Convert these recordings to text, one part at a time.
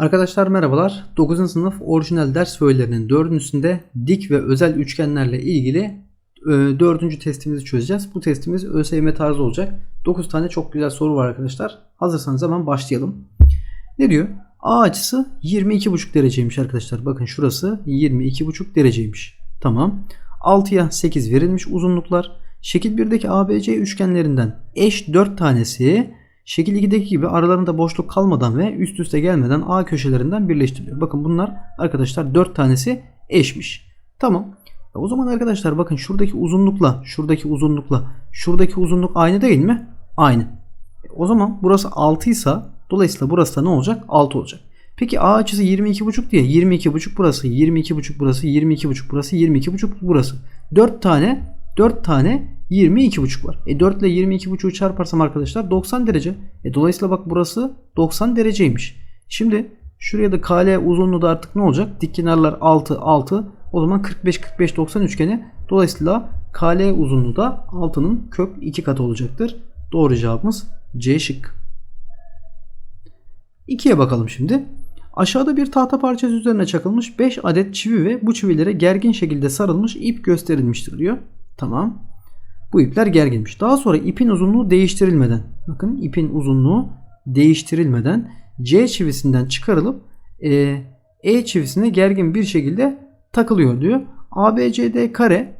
Arkadaşlar merhabalar. 9. sınıf orijinal ders öğelerinin 4.sünde dik ve özel üçgenlerle ilgili 4. testimizi çözeceğiz. Bu testimiz ÖSYM tarzı olacak. 9 tane çok güzel soru var arkadaşlar. Hazırsanız hemen başlayalım. Ne diyor? A açısı 22,5 dereceymiş arkadaşlar. Bakın şurası 22,5 dereceymiş. Tamam. 6'ya 8 verilmiş uzunluklar. Şekil 1'deki ABC üçgenlerinden eş 4 tanesi şekil 2'deki gibi aralarında boşluk kalmadan ve üst üste gelmeden A köşelerinden birleştiriliyor. Bakın bunlar arkadaşlar 4 tanesi eşmiş. Tamam. O zaman arkadaşlar bakın şuradaki uzunlukla şuradaki uzunlukla şuradaki uzunluk aynı değil mi? Aynı. O zaman burası 6 ise dolayısıyla burası da ne olacak? 6 olacak. Peki A açısı 22,5 diye 22,5 burası, 22,5 burası, 22,5 burası, 22,5 burası. 4 tane 4 tane 22,5 var. E 4 ile 22,5'u çarparsam arkadaşlar 90 derece. E dolayısıyla bak burası 90 dereceymiş. Şimdi şuraya da KL uzunluğu da artık ne olacak? Dik kenarlar 6 6. O zaman 45 45 90 üçgeni. Dolayısıyla KL uzunluğu da 6'nın kök 2 katı olacaktır. Doğru cevabımız C şık. 2'ye bakalım şimdi. Aşağıda bir tahta parçası üzerine çakılmış 5 adet çivi ve bu çivilere gergin şekilde sarılmış ip gösterilmiştir diyor. Tamam. Bu ipler gerginmiş. Daha sonra ipin uzunluğu değiştirilmeden bakın ipin uzunluğu değiştirilmeden C çivisinden çıkarılıp e, E çivisine gergin bir şekilde takılıyor diyor. ABCD kare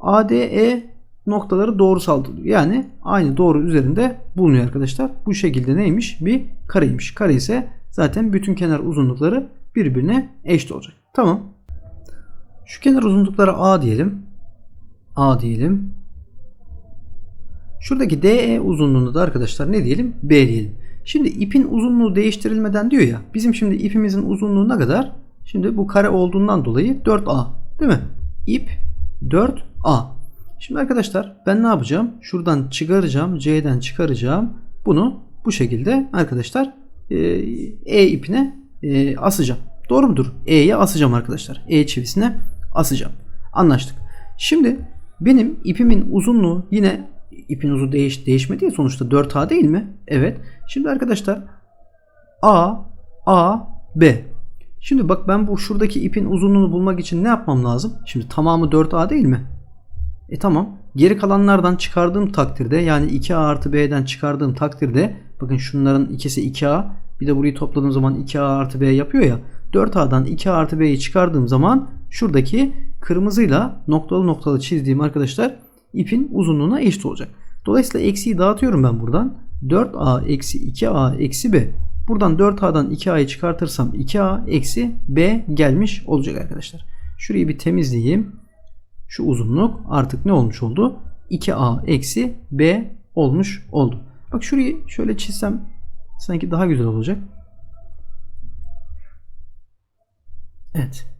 ADE noktaları doğrusaldır. Yani aynı doğru üzerinde bulunuyor arkadaşlar. Bu şekilde neymiş? Bir kareymiş. Kare ise zaten bütün kenar uzunlukları birbirine eşit olacak. Tamam. Şu kenar uzunluklara A diyelim. A diyelim. Şuradaki DE uzunluğunu da arkadaşlar ne diyelim? B diyelim. Şimdi ipin uzunluğu değiştirilmeden diyor ya. Bizim şimdi ipimizin uzunluğu ne kadar? Şimdi bu kare olduğundan dolayı 4A. Değil mi? İp 4A. Şimdi arkadaşlar ben ne yapacağım? Şuradan çıkaracağım. C'den çıkaracağım. Bunu bu şekilde arkadaşlar e, E ipine e, asacağım. Doğru mudur? E'ye asacağım arkadaşlar. E çivisine asacağım. Anlaştık. Şimdi benim ipimin uzunluğu yine ipin uzu değiş değişmedi ya sonuçta 4A değil mi? Evet. Şimdi arkadaşlar A A B. Şimdi bak ben bu şuradaki ipin uzunluğunu bulmak için ne yapmam lazım? Şimdi tamamı 4A değil mi? E tamam. Geri kalanlardan çıkardığım takdirde yani 2A artı B'den çıkardığım takdirde bakın şunların ikisi 2A bir de burayı topladığım zaman 2A artı B yapıyor ya. 4A'dan 2A artı B'yi çıkardığım zaman şuradaki kırmızıyla noktalı noktalı çizdiğim arkadaşlar ipin uzunluğuna eşit olacak. Dolayısıyla eksiyi dağıtıyorum ben buradan. 4A eksi 2A eksi B. Buradan 4A'dan 2A'yı çıkartırsam 2A eksi B gelmiş olacak arkadaşlar. Şurayı bir temizleyeyim. Şu uzunluk artık ne olmuş oldu? 2A eksi B olmuş oldu. Bak şurayı şöyle çizsem sanki daha güzel olacak. Evet.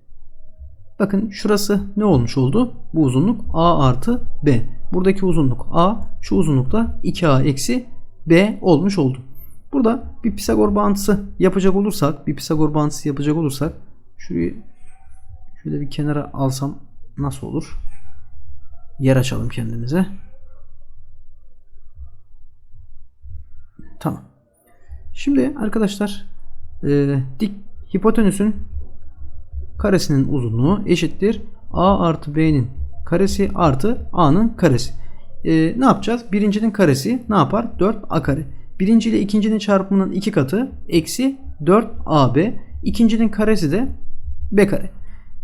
Bakın şurası ne olmuş oldu? Bu uzunluk A artı B. Buradaki uzunluk A. Şu uzunlukta 2A eksi B olmuş oldu. Burada bir Pisagor bağıntısı yapacak olursak, bir Pisagor bağıntısı yapacak olursak şurayı şöyle bir kenara alsam nasıl olur? Yer açalım kendimize. Tamam. Şimdi arkadaşlar e, dik hipotenüsün karesinin uzunluğu eşittir a artı b'nin karesi artı a'nın karesi. E, ne yapacağız? Birincinin karesi ne yapar? 4a kare. Birinci ile ikincinin çarpımının iki katı eksi 4ab. İkincinin karesi de b kare.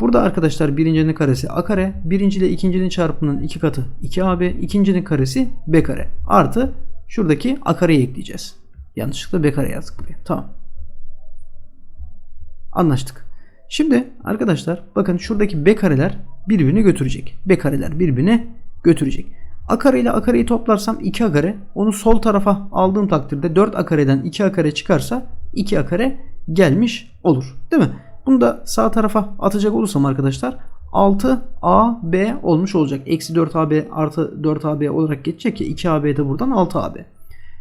Burada arkadaşlar birincinin karesi a kare. Birinci ile ikincinin çarpımının iki katı 2ab. ikincinin karesi b kare. Artı şuradaki a kareyi ekleyeceğiz. Yanlışlıkla b kare yazdık buraya. Tamam. Anlaştık. Şimdi arkadaşlar bakın şuradaki b kareler birbirini götürecek. B kareler birbirini götürecek. A kare ile A kareyi toplarsam 2 A kare. Onu sol tarafa aldığım takdirde 4 A kareden 2 A kare çıkarsa 2 A kare gelmiş olur. Değil mi? Bunu da sağ tarafa atacak olursam arkadaşlar 6 AB olmuş olacak. Eksi 4 AB artı 4 AB olarak geçecek ya 2 AB de buradan 6 AB.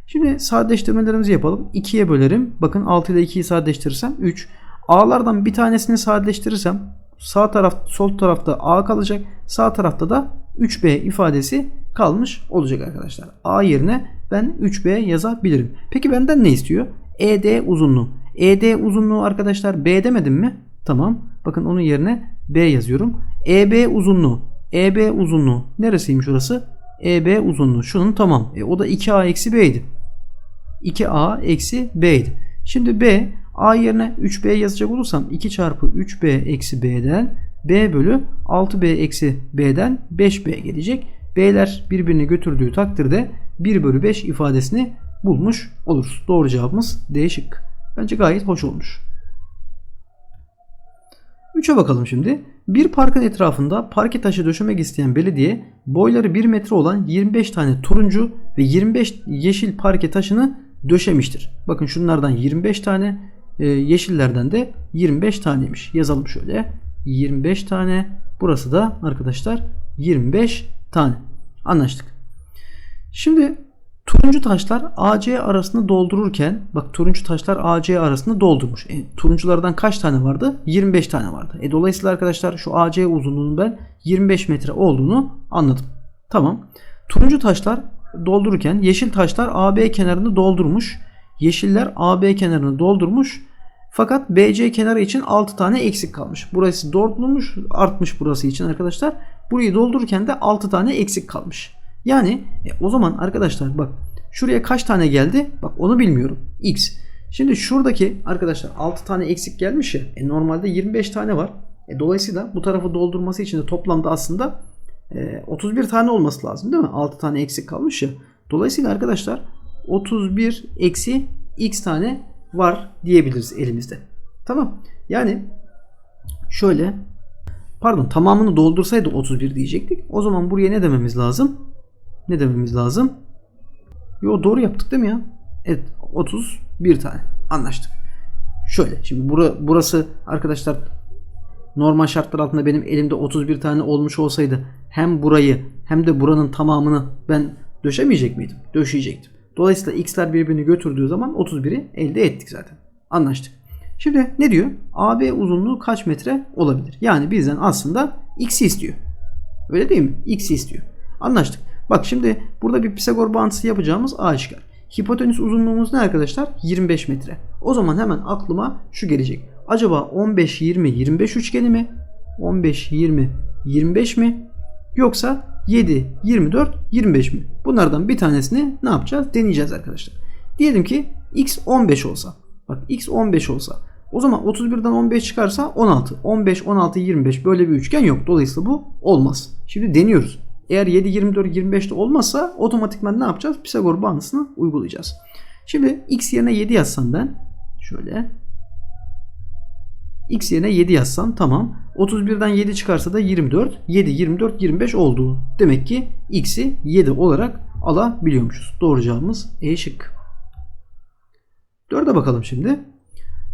Şimdi sadeleştirmelerimizi yapalım. 2'ye bölerim. Bakın 6 ile 2'yi sadeleştirirsem 3. A'lardan bir tanesini sadeleştirirsem sağ taraf sol tarafta A kalacak. Sağ tarafta da 3B ifadesi kalmış olacak arkadaşlar. A yerine ben 3B yazabilirim. Peki benden ne istiyor? ED uzunluğu. ED uzunluğu arkadaşlar B demedim mi? Tamam. Bakın onun yerine B yazıyorum. EB uzunluğu. EB uzunluğu. Neresiymiş orası? EB uzunluğu. Şunun tamam. E, o da 2A eksi B'ydi. 2A eksi B'ydi. Şimdi B A yerine 3B yazacak olursam 2 çarpı 3B eksi B'den B bölü 6B eksi B'den 5B gelecek. B'ler birbirini götürdüğü takdirde 1 bölü 5 ifadesini bulmuş oluruz. Doğru cevabımız D şıkkı. Bence gayet hoş olmuş. 3'e bakalım şimdi. Bir parkın etrafında parke taşı döşemek isteyen belediye boyları 1 metre olan 25 tane turuncu ve 25 yeşil parke taşını döşemiştir. Bakın şunlardan 25 tane e, yeşillerden de 25 taneymiş. Yazalım şöyle. 25 tane. Burası da arkadaşlar 25 tane. Anlaştık. Şimdi turuncu taşlar AC arasını doldururken bak turuncu taşlar AC arasını doldurmuş. E, turunculardan kaç tane vardı? 25 tane vardı. E, dolayısıyla arkadaşlar şu AC uzunluğunun ben 25 metre olduğunu anladım. Tamam. Turuncu taşlar doldururken yeşil taşlar AB kenarını doldurmuş. Yeşiller AB kenarını doldurmuş. Fakat BC kenarı için 6 tane eksik kalmış. Burası doldurmuş, artmış burası için arkadaşlar. Burayı doldururken de 6 tane eksik kalmış. Yani e, o zaman arkadaşlar bak şuraya kaç tane geldi? Bak onu bilmiyorum. X. Şimdi şuradaki arkadaşlar 6 tane eksik gelmiş ya. E, normalde 25 tane var. E, dolayısıyla bu tarafı doldurması için de toplamda aslında e, 31 tane olması lazım değil mi? 6 tane eksik kalmış ya. Dolayısıyla arkadaşlar 31 eksi x tane var diyebiliriz elimizde. Tamam. Yani şöyle pardon tamamını doldursaydı 31 diyecektik. O zaman buraya ne dememiz lazım? Ne dememiz lazım? Yo doğru yaptık değil mi ya? Evet 31 tane. Anlaştık. Şöyle şimdi bura, burası arkadaşlar normal şartlar altında benim elimde 31 tane olmuş olsaydı hem burayı hem de buranın tamamını ben döşemeyecek miydim? Döşeyecektim. Dolayısıyla x'ler birbirini götürdüğü zaman 31'i elde ettik zaten. Anlaştık. Şimdi ne diyor? AB uzunluğu kaç metre olabilir? Yani bizden aslında x'i istiyor. Öyle değil mi? X'i istiyor. Anlaştık. Bak şimdi burada bir Pisagor bağıntısı yapacağımız aşikar. Hipotenüs uzunluğumuz ne arkadaşlar? 25 metre. O zaman hemen aklıma şu gelecek. Acaba 15 20 25 üçgeni mi? 15 20 25 mi? Yoksa 7, 24, 25 mi? Bunlardan bir tanesini ne yapacağız? Deneyeceğiz arkadaşlar. Diyelim ki x 15 olsa. Bak x 15 olsa. O zaman 31'den 15 çıkarsa 16. 15, 16, 25 böyle bir üçgen yok. Dolayısıyla bu olmaz. Şimdi deniyoruz. Eğer 7, 24, 25 de olmazsa otomatikman ne yapacağız? Pisagor bağıntısını uygulayacağız. Şimdi x yerine 7 yazsam ben. Şöyle. X yerine 7 yazsam tamam. 31'den 7 çıkarsa da 24. 7, 24, 25 oldu. Demek ki x'i 7 olarak alabiliyormuşuz. Doğru cevabımız E şık. 4'e bakalım şimdi.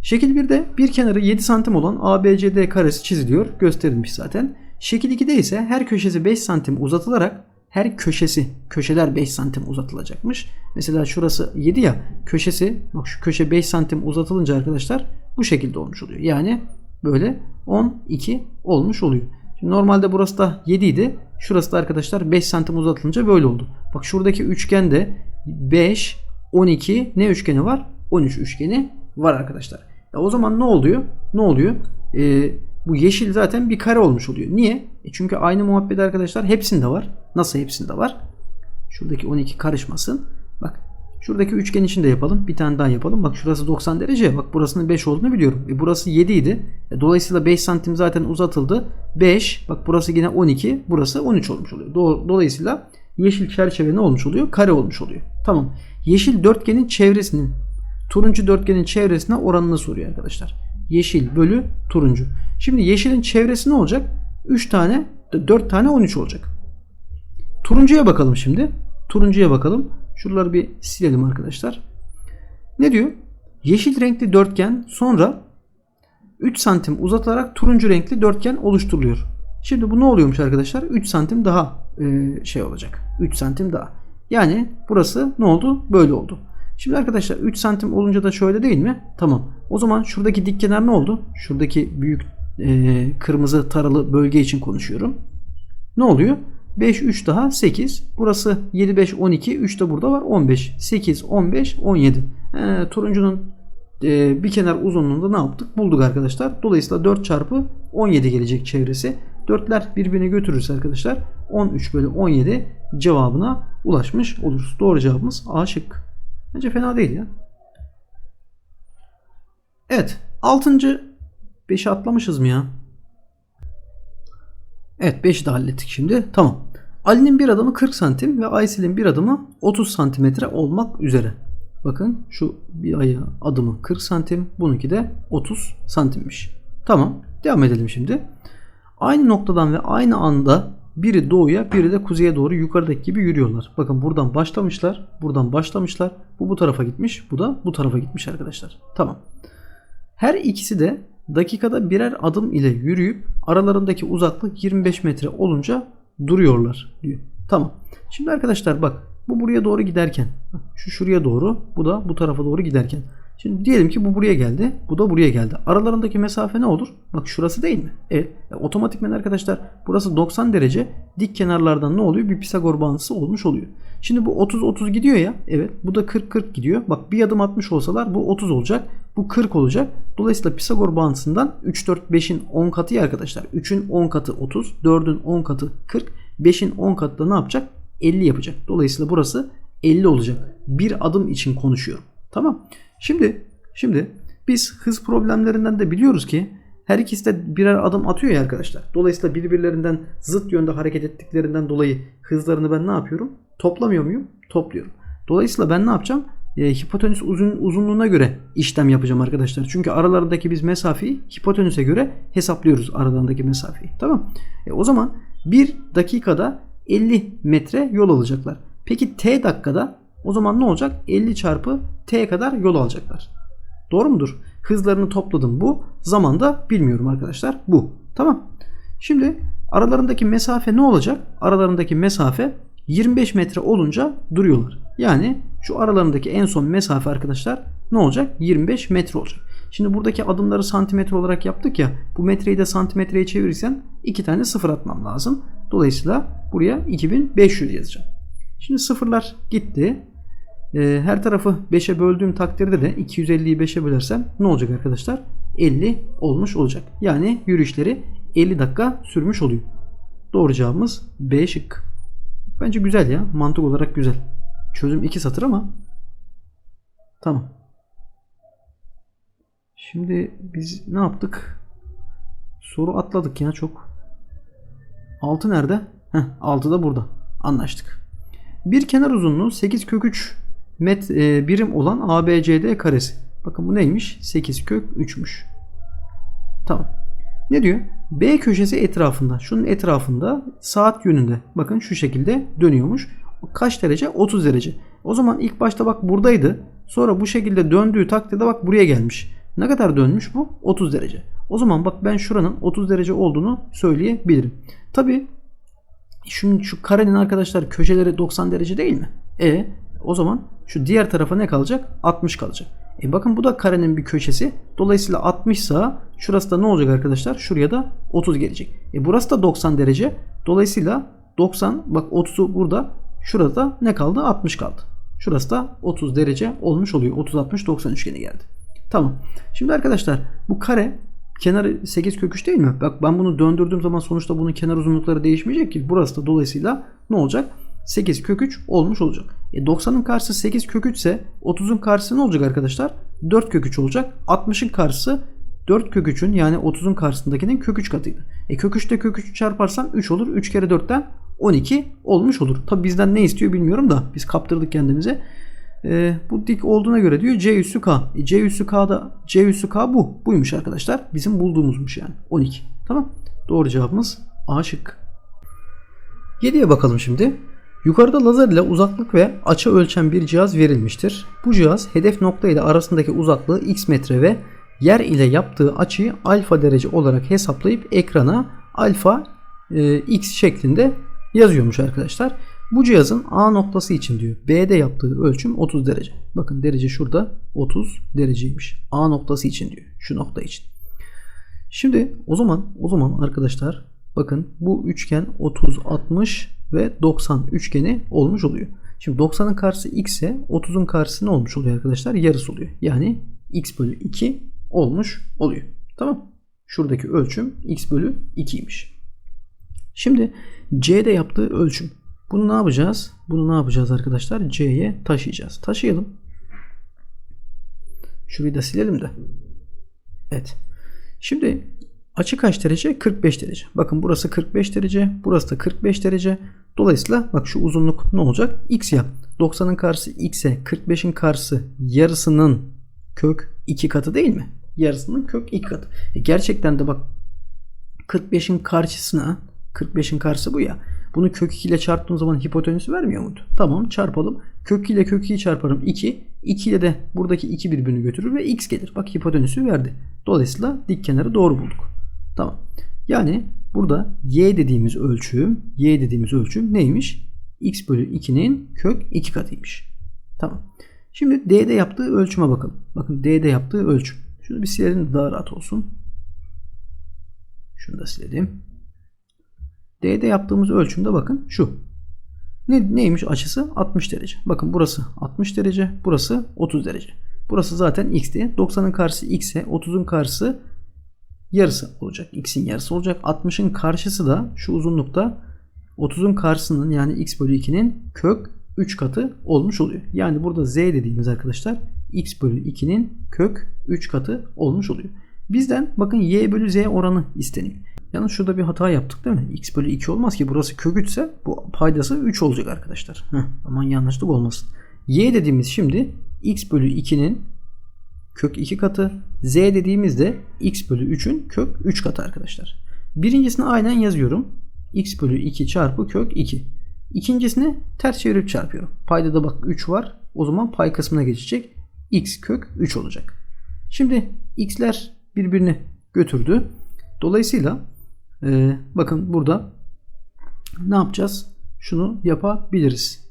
Şekil 1'de bir kenarı 7 santim olan ABCD karesi çiziliyor. Gösterilmiş zaten. Şekil 2'de ise her köşesi 5 santim uzatılarak her köşesi köşeler 5 santim uzatılacakmış. Mesela şurası 7 ya köşesi bak şu köşe 5 santim uzatılınca arkadaşlar bu şekilde olmuş oluyor. Yani böyle 12 olmuş oluyor. Şimdi normalde burası da 7 idi. Şurası da arkadaşlar 5 santim uzatılınca böyle oldu. Bak şuradaki üçgende 5, 12 ne üçgeni var? 13 üçgeni var arkadaşlar. Ya o zaman ne oluyor? Ne oluyor? Ee, bu yeşil zaten bir kare olmuş oluyor. Niye? E çünkü aynı muhabbet arkadaşlar hepsinde var. Nasıl hepsinde var? Şuradaki 12 karışmasın. Şuradaki üçgen için de yapalım. Bir tane daha yapalım. Bak şurası 90 derece. Bak burasının 5 olduğunu biliyorum. E burası 7 idi. E dolayısıyla 5 santim zaten uzatıldı. 5. Bak burası yine 12. Burası 13 olmuş oluyor. Dolayısıyla yeşil çerçeve ne olmuş oluyor? Kare olmuş oluyor. Tamam. Yeşil dörtgenin çevresinin turuncu dörtgenin çevresine oranını soruyor arkadaşlar. Yeşil bölü turuncu. Şimdi yeşilin çevresi ne olacak? 3 tane 4 tane 13 olacak. Turuncuya bakalım şimdi. Turuncuya bakalım. Şuraları bir silelim arkadaşlar. Ne diyor? Yeşil renkli dörtgen sonra 3 santim uzatılarak turuncu renkli dörtgen oluşturuluyor. Şimdi bu ne oluyormuş arkadaşlar? 3 santim daha e, şey olacak. 3 santim daha. Yani burası ne oldu? Böyle oldu. Şimdi arkadaşlar 3 santim olunca da şöyle değil mi? Tamam. O zaman şuradaki dik kenar ne oldu? Şuradaki büyük e, kırmızı taralı bölge için konuşuyorum. Ne oluyor? 5 3 daha 8. Burası 7 5 12. 3 de burada var 15. 8 15 17. E, turuncunun e, bir kenar uzunluğunda ne yaptık? Bulduk arkadaşlar. Dolayısıyla 4 çarpı 17 gelecek çevresi. 4'ler birbirini götürürse arkadaşlar 13 bölü 17 cevabına ulaşmış oluruz. Doğru cevabımız A şık. Bence fena değil ya. Evet. 6. 5'i atlamışız mı ya? Evet 5'i de hallettik şimdi. Tamam. Ali'nin bir adımı 40 santim ve Aysel'in bir adımı 30 santimetre olmak üzere. Bakın şu bir ayağı adımı 40 santim. Bununki de 30 santimmiş. Tamam. Devam edelim şimdi. Aynı noktadan ve aynı anda biri doğuya biri de kuzeye doğru yukarıdaki gibi yürüyorlar. Bakın buradan başlamışlar. Buradan başlamışlar. Bu bu tarafa gitmiş. Bu da bu tarafa gitmiş arkadaşlar. Tamam. Her ikisi de dakikada birer adım ile yürüyüp aralarındaki uzaklık 25 metre olunca duruyorlar diyor. Tamam. Şimdi arkadaşlar bak bu buraya doğru giderken şu şuraya doğru bu da bu tarafa doğru giderken. Şimdi diyelim ki bu buraya geldi. Bu da buraya geldi. Aralarındaki mesafe ne olur? Bak şurası değil mi? Evet. E, otomatikmen arkadaşlar burası 90 derece. Dik kenarlardan ne oluyor? Bir Pisagor bağıntısı olmuş oluyor. Şimdi bu 30-30 gidiyor ya. Evet. Bu da 40-40 gidiyor. Bak bir adım atmış olsalar bu 30 olacak. Bu 40 olacak. Dolayısıyla Pisagor bağıntısından 3, 4, 5'in 10 katı ya arkadaşlar. 3'ün 10 katı 30. 4'ün 10 katı 40. 5'in 10 katı da ne yapacak? 50 yapacak. Dolayısıyla burası 50 olacak. Bir adım için konuşuyorum. Tamam. Şimdi şimdi biz hız problemlerinden de biliyoruz ki her ikisi de birer adım atıyor ya arkadaşlar. Dolayısıyla birbirlerinden zıt yönde hareket ettiklerinden dolayı hızlarını ben ne yapıyorum? Toplamıyor muyum? Topluyorum. Dolayısıyla ben ne yapacağım? E, hipotenüs uzun, uzunluğuna göre işlem yapacağım arkadaşlar. Çünkü aralarındaki biz mesafeyi hipotenüse göre hesaplıyoruz aralarındaki mesafeyi. Tamam. E, o zaman bir dakikada 50 metre yol alacaklar. Peki t dakikada o zaman ne olacak? 50 çarpı t kadar yol alacaklar. Doğru mudur? Hızlarını topladım bu. Zamanda bilmiyorum arkadaşlar. Bu. Tamam. Şimdi aralarındaki mesafe ne olacak? Aralarındaki mesafe 25 metre olunca duruyorlar. Yani şu aralarındaki en son mesafe arkadaşlar ne olacak? 25 metre olacak. Şimdi buradaki adımları santimetre olarak yaptık ya. Bu metreyi de santimetreye çevirirsen iki tane sıfır atmam lazım. Dolayısıyla buraya 2500 yazacağım. Şimdi sıfırlar gitti. Ee, her tarafı 5'e böldüğüm takdirde de 250'yi 5'e bölersem ne olacak arkadaşlar? 50 olmuş olacak. Yani yürüyüşleri 50 dakika sürmüş oluyor. Doğru cevabımız B şık. Bence güzel ya. Mantık olarak güzel. Çözüm 2 satır ama tamam. Şimdi biz ne yaptık? Soru atladık ya çok. 6 nerede? Heh, 6 da burada. Anlaştık. Bir kenar uzunluğu 8 kök 3 met, e, birim olan ABCD karesi. Bakın bu neymiş? 8 kök 3'müş. Tamam. Ne diyor? B köşesi etrafında, şunun etrafında saat yönünde. Bakın şu şekilde dönüyormuş. Kaç derece? 30 derece. O zaman ilk başta bak buradaydı. Sonra bu şekilde döndüğü takdirde bak buraya gelmiş. Ne kadar dönmüş bu? 30 derece. O zaman bak ben şuranın 30 derece olduğunu söyleyebilirim. Tabi Şimdi şu karenin arkadaşlar köşeleri 90 derece değil mi? E o zaman şu diğer tarafa ne kalacak? 60 kalacak. E bakın bu da karenin bir köşesi. Dolayısıyla 60 sağ şurası da ne olacak arkadaşlar? Şuraya da 30 gelecek. E burası da 90 derece. Dolayısıyla 90 bak 30'u burada. Şurada ne kaldı? 60 kaldı. Şurası da 30 derece olmuş oluyor. 30 60 90 üçgeni geldi. Tamam. Şimdi arkadaşlar bu kare kenarı 8 kök 3 değil mi? Bak ben bunu döndürdüğüm zaman sonuçta bunun kenar uzunlukları değişmeyecek ki. Burası da dolayısıyla ne olacak? 8 kök 3 olmuş olacak. E 90'ın karşısı 8 kök 3 ise 30'un karşısı ne olacak arkadaşlar? 4 kök 3 olacak. 60'ın karşısı 4 kök 3'ün yani 30'un karşısındakinin kök 3 katıydı. E kök 3'te kök 3'ü çarparsam 3 olur. 3 kere 4'ten 12 olmuş olur. Tabi bizden ne istiyor bilmiyorum da biz kaptırdık kendimize. E, bu dik olduğuna göre diyor C üssü K. E, C üssü K'da C üssü K bu. Buymuş arkadaşlar. Bizim bulduğumuzmuş yani. 12. Tamam. Doğru cevabımız A şık. 7'ye bakalım şimdi. Yukarıda lazer ile uzaklık ve açı ölçen bir cihaz verilmiştir. Bu cihaz hedef nokta ile arasındaki uzaklığı x metre ve yer ile yaptığı açıyı alfa derece olarak hesaplayıp ekrana alfa e, x şeklinde yazıyormuş arkadaşlar. Bu cihazın A noktası için diyor. B'de yaptığı ölçüm 30 derece. Bakın derece şurada 30 dereceymiş. A noktası için diyor. Şu nokta için. Şimdi o zaman o zaman arkadaşlar bakın bu üçgen 30 60 ve 90 üçgeni olmuş oluyor. Şimdi 90'ın karşısı x ise 30'un karşısı ne olmuş oluyor arkadaşlar? Yarısı oluyor. Yani x bölü 2 olmuş oluyor. Tamam. Şuradaki ölçüm x bölü 2'ymiş. Şimdi C'de yaptığı ölçüm. Bunu ne yapacağız? Bunu ne yapacağız arkadaşlar? C'ye taşıyacağız. Taşıyalım. Şurayı da silelim de. Evet. Şimdi açı kaç derece? 45 derece. Bakın burası 45 derece. Burası da 45 derece. Dolayısıyla bak şu uzunluk ne olacak? X ya. 90'ın karşısı x'e 45'in karşısı yarısının kök 2 katı değil mi? Yarısının kök 2 katı. E gerçekten de bak 45'in karşısına 45'in karşısı bu ya. Bunu kök 2 ile çarptığım zaman hipotenüsü vermiyor muydu? Tamam çarpalım. Kök 2 ile kök 2'yi çarparım 2. 2 ile de buradaki 2 birbirini götürür ve x gelir. Bak hipotenüsü verdi. Dolayısıyla dik kenarı doğru bulduk. Tamam. Yani burada y dediğimiz ölçüm, y dediğimiz ölçüm neymiş? x bölü 2'nin kök 2 katıymış. Tamam. Şimdi D'de yaptığı ölçüme bakalım. Bakın D'de yaptığı ölçüm. Şunu bir silelim daha rahat olsun. Şunu da silelim. D'de yaptığımız ölçümde bakın şu. Ne, neymiş açısı? 60 derece. Bakın burası 60 derece. Burası 30 derece. Burası zaten x diye. 90'ın karşısı x'e 30'un karşısı yarısı olacak. X'in yarısı olacak. 60'ın karşısı da şu uzunlukta 30'un karşısının yani x bölü 2'nin kök 3 katı olmuş oluyor. Yani burada z dediğimiz arkadaşlar x bölü 2'nin kök 3 katı olmuş oluyor. Bizden bakın y bölü z oranı isteniyor. Yalnız şurada bir hata yaptık değil mi? x bölü 2 olmaz ki burası kök 3 ise bu paydası 3 olacak arkadaşlar. Heh, aman yanlışlık olmasın. y dediğimiz şimdi x bölü 2'nin kök 2 katı. z dediğimizde x bölü 3'ün kök 3 katı arkadaşlar. Birincisini aynen yazıyorum. x bölü 2 çarpı kök 2. İkincisini ters çevirip çarpıyorum. Payda da bak 3 var. O zaman pay kısmına geçecek. x kök 3 olacak. Şimdi x'ler birbirini götürdü. Dolayısıyla e, bakın burada ne yapacağız? Şunu yapabiliriz.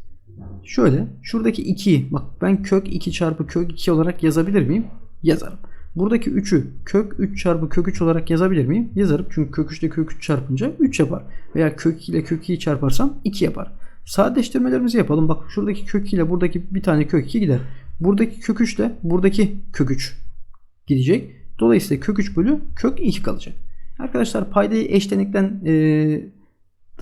Şöyle şuradaki 2'yi bak ben kök 2 çarpı kök 2 olarak yazabilir miyim? Yazarım. Buradaki 3'ü kök 3 çarpı kök 3 olarak yazabilir miyim? Yazarım. Çünkü kök 3 ile kök 3 çarpınca 3 yapar. Veya kök 2 ile kök 2'yi çarparsam 2 yapar. Sadeleştirmelerimizi yapalım. Bak şuradaki kök 2 ile buradaki bir tane kök 2 gider. Buradaki kök 3 ile buradaki kök 3 gidecek. Dolayısıyla kök 3 bölü kök 2 kalacak. Arkadaşlar paydayı eşlenikten e,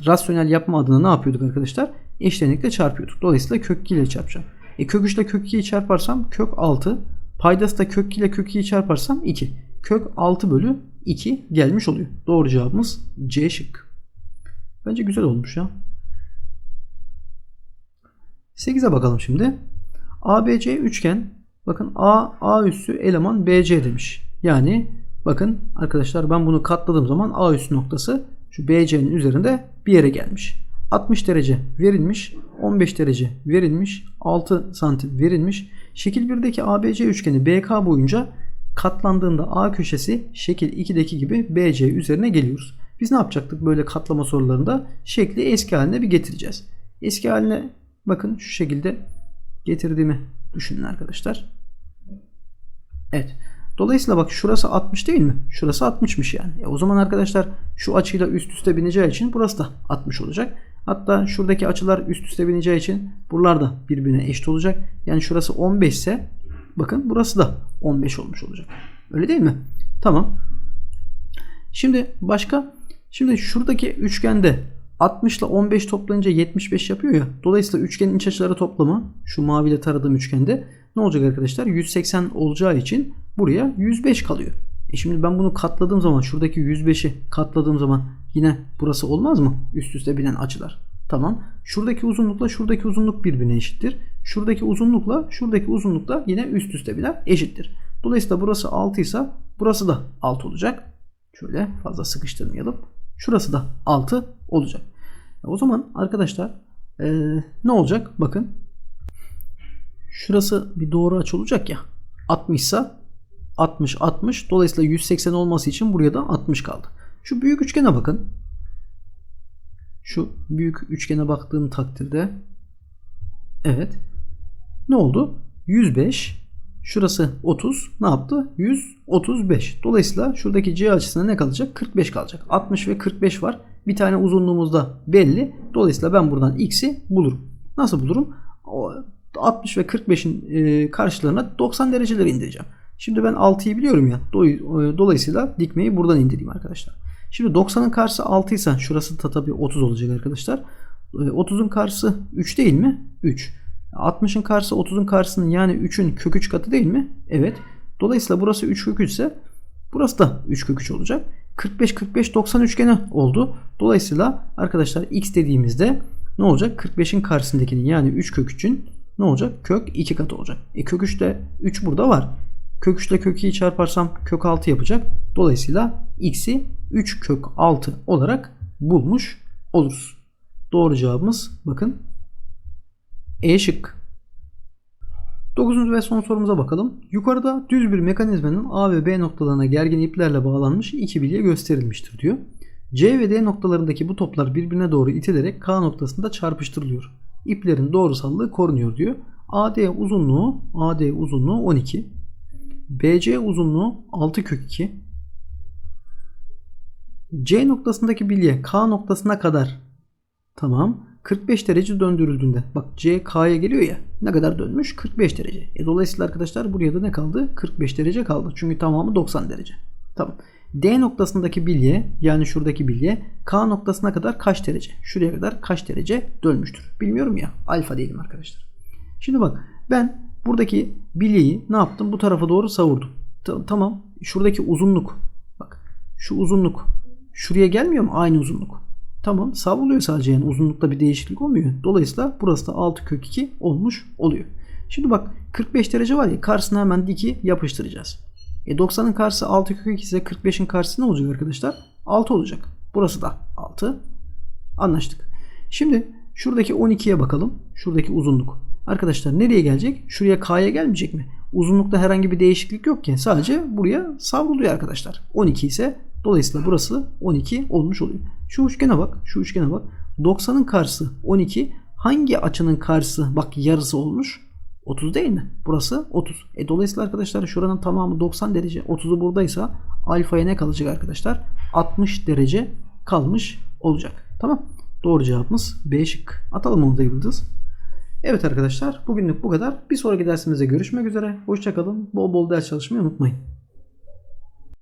rasyonel yapma adına ne yapıyorduk arkadaşlar? Eşlenikle çarpıyorduk. Dolayısıyla kök 2 ile çarpacağım. E kök 3 ile kök 2'yi çarparsam kök 6. Paydası da kök 2 ile kök 2'yi çarparsam 2. Kök 6 bölü 2 gelmiş oluyor. Doğru cevabımız C şık. Bence güzel olmuş ya. 8'e bakalım şimdi. ABC üçgen. Bakın A, A üssü eleman BC demiş. Yani bakın arkadaşlar ben bunu katladığım zaman A üssü noktası şu BC'nin üzerinde bir yere gelmiş. 60 derece verilmiş, 15 derece verilmiş, 6 santim verilmiş. Şekil 1'deki ABC üçgeni BK boyunca katlandığında A köşesi şekil 2'deki gibi BC üzerine geliyoruz. Biz ne yapacaktık böyle katlama sorularında? Şekli eski haline bir getireceğiz. Eski haline bakın şu şekilde getirdiğimi düşünün arkadaşlar. Evet. Dolayısıyla bak şurası 60 değil mi? Şurası 60'mış yani. E o zaman arkadaşlar şu açıyla üst üste bineceği için burası da 60 olacak. Hatta şuradaki açılar üst üste bineceği için buralar da birbirine eşit olacak. Yani şurası 15 ise bakın burası da 15 olmuş olacak. Öyle değil mi? Tamam. Şimdi başka şimdi şuradaki üçgende 60 ile 15 toplayınca 75 yapıyor ya. Dolayısıyla üçgenin iç açıları toplamı şu maviyle taradığım üçgende ne olacak arkadaşlar? 180 olacağı için buraya 105 kalıyor. E şimdi ben bunu katladığım zaman şuradaki 105'i katladığım zaman yine burası olmaz mı? Üst üste binen açılar. Tamam. Şuradaki uzunlukla şuradaki uzunluk birbirine eşittir. Şuradaki uzunlukla şuradaki uzunluk da yine üst üste binen eşittir. Dolayısıyla burası 6 ise burası da 6 olacak. Şöyle fazla sıkıştırmayalım. Şurası da 6 olacak. E o zaman arkadaşlar ee, ne olacak? Bakın. Şurası bir doğru açı olacak ya. 60 ise 60 60 dolayısıyla 180 olması için buraya da 60 kaldı. Şu büyük üçgene bakın. Şu büyük üçgene baktığım takdirde evet. Ne oldu? 105 Şurası 30. Ne yaptı? 135. Dolayısıyla şuradaki C açısına ne kalacak? 45 kalacak. 60 ve 45 var. Bir tane uzunluğumuz da belli. Dolayısıyla ben buradan x'i bulurum. Nasıl bulurum? 60 ve 45'in karşılarına 90 dereceleri indireceğim. Şimdi ben 6'yı biliyorum ya. E, Dolayısıyla dikmeyi buradan indireyim arkadaşlar. Şimdi 90'ın karşısı 6 ise şurası da tabii 30 olacak arkadaşlar. E, 30'un karşısı 3 değil mi? 3. 60'ın karşısı 30'un karşısının yani 3'ün kök 3 katı değil mi? Evet. Dolayısıyla burası 3 kök 3 ise burası da 3 kök 3 olacak. 45 45 90 üçgeni oldu. Dolayısıyla arkadaşlar x dediğimizde ne olacak? 45'in karşısındakinin yani 3 kök 3'ün ne olacak? Kök 2 katı olacak. E kök 3'te 3 burada var. Kök 3 ile kök 2'yi çarparsam kök 6 yapacak. Dolayısıyla x'i 3 kök 6 olarak bulmuş oluruz. Doğru cevabımız bakın E şık. Dokuzuncu ve son sorumuza bakalım. Yukarıda düz bir mekanizmanın A ve B noktalarına gergin iplerle bağlanmış iki bilye gösterilmiştir diyor. C ve D noktalarındaki bu toplar birbirine doğru itilerek K noktasında çarpıştırılıyor. İplerin doğrusallığı korunuyor diyor. AD uzunluğu AD uzunluğu 12. BC uzunluğu 6 kök 2. C noktasındaki bilye K noktasına kadar tamam 45 derece döndürüldüğünde bak C K'ya geliyor ya ne kadar dönmüş 45 derece. E, dolayısıyla arkadaşlar buraya da ne kaldı 45 derece kaldı çünkü tamamı 90 derece. Tamam. D noktasındaki bilye yani şuradaki bilye K noktasına kadar kaç derece? Şuraya kadar kaç derece dönmüştür? Bilmiyorum ya. Alfa diyelim arkadaşlar. Şimdi bak ben buradaki bilyeyi ne yaptım? Bu tarafa doğru savurdum. Ta- tamam. Şuradaki uzunluk. Bak şu uzunluk. Şuraya gelmiyor mu? Aynı uzunluk. Tamam. Savruluyor sadece yani uzunlukta bir değişiklik olmuyor. Dolayısıyla burası da 6 kök 2 olmuş oluyor. Şimdi bak 45 derece var ya karşısına hemen diki yapıştıracağız. E 90'ın karşısı 6 kök 2 ise 45'in karşısı ne olacak arkadaşlar? 6 olacak. Burası da 6. Anlaştık. Şimdi şuradaki 12'ye bakalım. Şuradaki uzunluk. Arkadaşlar nereye gelecek? Şuraya K'ya gelmeyecek mi? Uzunlukta herhangi bir değişiklik yok ki. Sadece buraya savruluyor arkadaşlar. 12 ise dolayısıyla burası 12 olmuş oluyor. Şu üçgene bak. Şu üçgene bak. 90'ın karşısı 12. Hangi açının karşısı bak yarısı olmuş? 30 değil mi? Burası 30. E dolayısıyla arkadaşlar şuranın tamamı 90 derece. 30'u buradaysa alfaya ne kalacak arkadaşlar? 60 derece kalmış olacak. Tamam. Doğru cevabımız B şık. Atalım onu da yıldız. Evet arkadaşlar bugünlük bu kadar. Bir sonraki dersimizde görüşmek üzere. Hoşçakalın. Bol bol ders çalışmayı unutmayın.